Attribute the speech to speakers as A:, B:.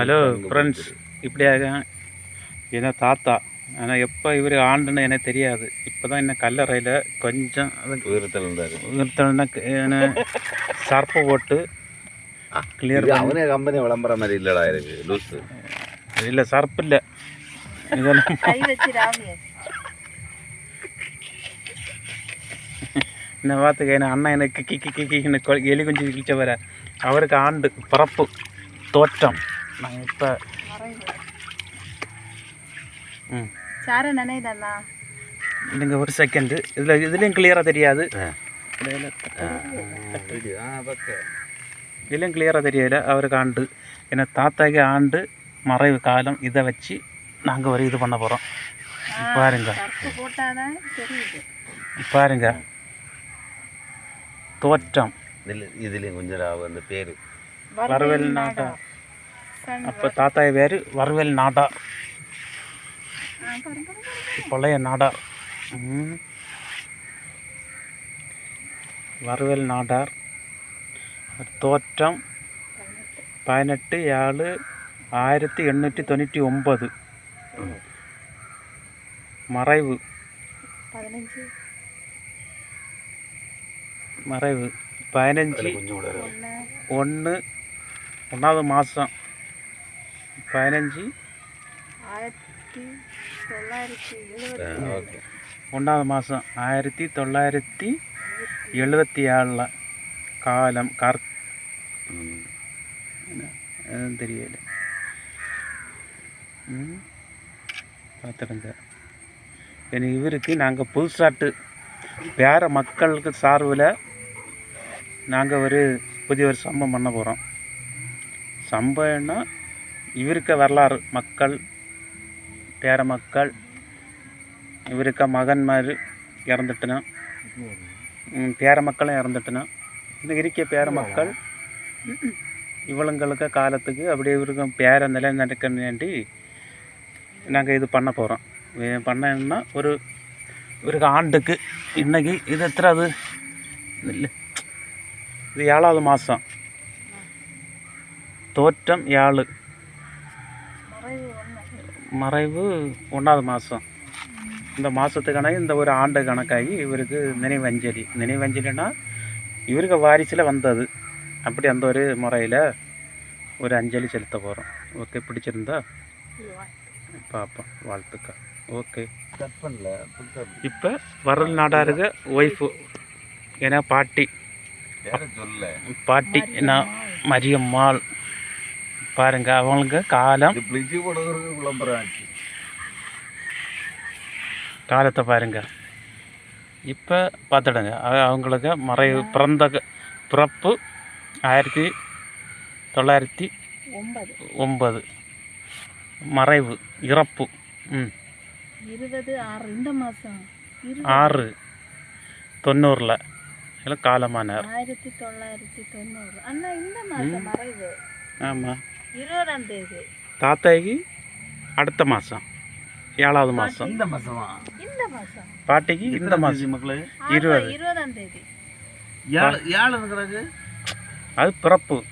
A: Hello friends இப்படியாக என்ன தாத்தா ஆனால் எப்போ இவர் ஆண்டுன்னு எனக்கு தெரியாது இப்போ தான் என்ன கல்லறையில் கொஞ்சம்
B: உயரத்தில் இருந்தார்
A: உயர்த்தன சர்ப்பு போட்டு கிளியர்
B: அவனே கம்பெனி விளம்பர மாதிரி இல்லடா இருக்கு லூஸு
A: இல்லை சர்ப்பு இல்லை இதெல்லாம் என்ன பார்த்துக்க என்ன அண்ணன் எனக்கு கிக்கி கிக்கின்னு கொ- எலி குஞ்சு கிழிச்ச வர அவருக்கு ஆண்டு பிறப்பு தோற்றம் நாங்கள் இப்போ ம்.
C: சார நினைதண்ணா
A: இல்லைங்க ஒரு செகண்டு இதில் இதுலேயும் கிளியராக தெரியாது. இதுலேயும் கிளியராக தெரியல அவருக்கு ஆண்டு. ஏன்னா தாத்தாக்கு ஆண்டு மறைவு காலம் இதை வச்சு நாங்கள் ஒரு இது பண்ண போகிறோம் பாருங்க. பாருங்க. தோற்றம்.
B: இதில் இதுலேயும் கொஞ்சம் அந்த பேர்.
A: வரவேல் நாடா.
C: சன்
A: அப்போ தாத்தாய் பேர் வரவேல் நாடா.
C: ஆ, பாருங்க, பாருங்க, பாருங்க.
A: பழைய நாடார். வரவேல் நாடார் தோற்றம் பதினெட்டு ஏழு ஆயிரத்தி எண்ணூற்றி தொண்ணூற்றி ஒம்பது மறைவு. மறைவு. பதினஞ்சு.
C: ஒன்று
A: ஒன்றாவது மாதம் பதினஞ்சு.
C: ஆயிரத்தி தொள்ளாயிரத்தி எழுபத்தி
B: ஓகே.
A: ஒன்றாவது மாதம் ஆயிரத்தி தொள்ளாயிரத்தி எழுபத்தி ஏழில் காலம் கார் எதுவும் தெரியல. ம். பார்த்துடுங்க. இனி இவருக்கு நாங்கள் புதுசாட்டு வேறு மக்களுக்கு சார்பில் நாங்கள் ஒரு புதிய ஒரு சம்பவம் பண்ண போகிறோம் சம்பவம்னா இவருக்க வரலாறு மக்கள் பேர மக்கள் இவருக்க மகன் மாதிரி இறந்துட்டுனா பேர மக்களும் இறந்துட்டுனா இந்த இருக்க பேர மக்கள். இவளுங்களுக்கு காலத்துக்கு அப்படியே இவருக்கு பேர நிலை நடக்கணும் வேண்டி நாங்கள் இது பண்ண போகிறோம் பண்ணோம்னா ஒரு இவருக்கு ஆண்டுக்கு இன்னைக்கு இது எத்தனாவது? இல்லை. இது ஏழாவது மாதம் தோற்றம் ஏழு.
C: மறைவு
A: ஒன்றாவது மாதம் இந்த மாதத்துக்கான இந்த ஒரு ஆண்டு கணக்காகி இவருக்கு நினைவஞ்சலி. நினைவஞ்சலினா இவருக்கு வாரிசில் வந்தது. அப்படி அந்த ஒரு முறையில் ஒரு அஞ்சலி செலுத்த போகிறோம் ஓகே பிடிச்சிருந்தா பார்ப்போம் வாழ்த்துக்கள். ஓகே. இப்போ வரல் நாடாருக ஒய்ஃபு ஏன்னா பாட்டி. பாட்டி என்ன மரியம்மாள் பாருங்க அவங்களுக்கு காலம்.
B: இது பிளிச்சு போடுறதுக்கு விளம்பரம் ஆச்சு.
A: காலத்தை பாருங்க. இப்போ பார்த்துடுங்க. அவ- அவங்களுக்கு மறைவு பிறந்த பிறப்பு ஆயிரத்தி தொள்ளாயிரத்தி
C: ஒன்பது.
A: ஒம்பது மறைவு இறப்பு. ம்.
C: இருபது ஆறு இந்த மாதம்
A: ஆறு. தொண்ணூறில். எல்லாம் காலமானார்.
C: ஆயிரத்தி தொள்ளாயிரத்தி தொண்ணூறு. அண்ணா இந்த மாதம் மறைவு.
A: ஆமாம்
C: இருபதாம் தேதி.
A: தாத்தாய்க்கு அடுத்த மாதம் ஏழாவது மாதம்
B: இந்த மாசமா?
C: இந்த மாதம்
A: பாட்டிக்கு இந்த மாதம்
B: மக்களே?
A: இருபது.
C: இருபதாம் தேதி.
B: ஏழு ஏழு இருக்கிறாங்க?
A: அது பிறப்பு.